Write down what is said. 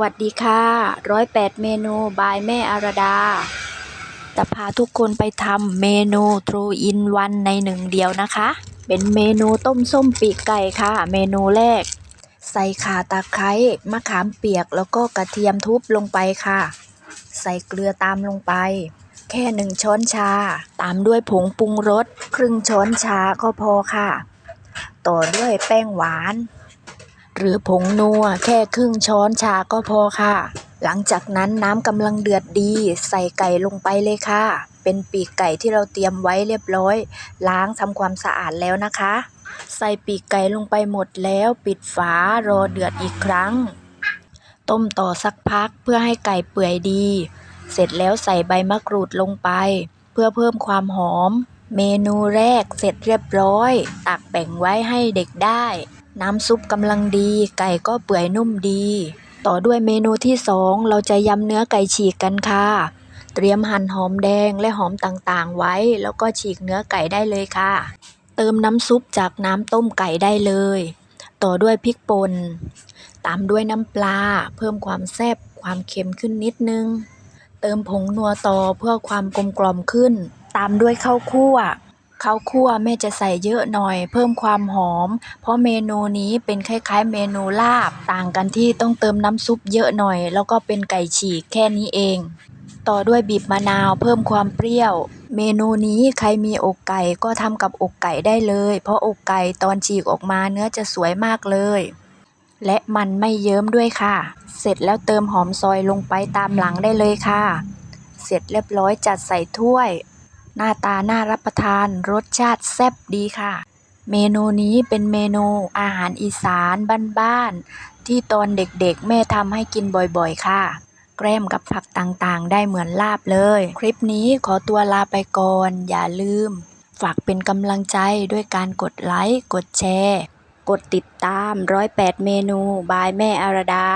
วัสดีค่ะร้อยแปดเมนูบายแม่อารดา จะพาทุกคนไปทำเมนู True in One ในหนึ่งเดียวนะคะ เป็นเมนูต้มส้มปีกไก่ค่ะ เมนูแรก ใส่ข่าตะไคร้มะขามเปียกแล้วก็กระเทียมทุบลงไปค่ะ ใส่เกลือตามลงไป แค่หนึ่งช้อนชา ตามด้วยผงปรุงรสครึ่งช้อนชาก็พอค่ะ ต่อด้วยแป้งหวาน หรือผงนัวแค่ครึ่งช้อนชาก็พอค่ะ หลังจากนั้นน้ำกำลังเดือดดี ใส่ไก่ลงไปเลยค่ะ เป็นปีกไก่ที่เราเตรียมไว้เรียบร้อย ล้างทำความสะอาดแล้วนะคะ ใส่ปีกไก่ลงไปหมดแล้วปิดฝารอเดือดอีกครั้ง ต้มต่อสักพักเพื่อให้ไก่เปื่อยดี เสร็จแล้วใส่ใบมะกรูดลงไป เพื่อเพิ่มความหอม เมนูแรกเสร็จเรียบร้อย ตักแบ่งไว้ให้เด็กได้ น้ำซุปกำลังดี ไก่ก็เปื่อยนุ่มดี ต่อด้วยเมนูที่สองเราจะยำเนื้อไก่ฉีกกันค่ะ เตรียมหั่นหอมแดงและหอมต่างๆ ไว้ แล้วก็ฉีกเนื้อไก่ได้เลยค่ะ เติมน้ำซุปจากน้ำต้มไก่ได้เลย ต่อด้วยพริกป่น ตามด้วยน้ำปลา เพิ่มความแซ่บความเค็มขึ้นนิดนึง เติมผงนัวต่อเพื่อความกลมกล่อมขึ้น ตามด้วยข้าวคั่ว ข้าวคั่วแม่จะใส่เยอะหน่อย เพิ่มความหอม เพราะเมนูนี้เป็นคล้ายๆ เมนูลาบ ต่างกันที่ต้องเติมน้ำซุปเยอะหน่อย แล้วก็เป็นไก่ฉีกแค่นี้เอง ต่อด้วยบีบมะนาวเพิ่มความเปรี้ยว เมนูนี้ใครมีอกไก่ก็ทำกับอกไก่ได้เลย เพราะอกไก่ตอนฉีกออกมาเนื้อจะสวยมากเลยและมันไม่เยิ้มด้วยค่ะ เสร็จแล้วเติมหอมซอยลงไปตามหลังได้เลยค่ะ เสร็จเรียบร้อยจัดใส่ถ้วย หน้าตาน่ารับประทานรสชาติแซ่บดีค่ะ เมนูนี้เป็นเมนูอาหารอีสานบ้านๆที่ตอนเด็กๆ แม่ทำให้กินบ่อยๆ ค่ะ แกล้มกับผักต่างๆ ได้เหมือนลาบเลย คลิปนี้ขอตัวลาไปก่อน อย่าลืม ฝากเป็นกำลังใจด้วยการกดไลค์ กดแชร์ กดติดตาม108เมนูบายแม่อารดา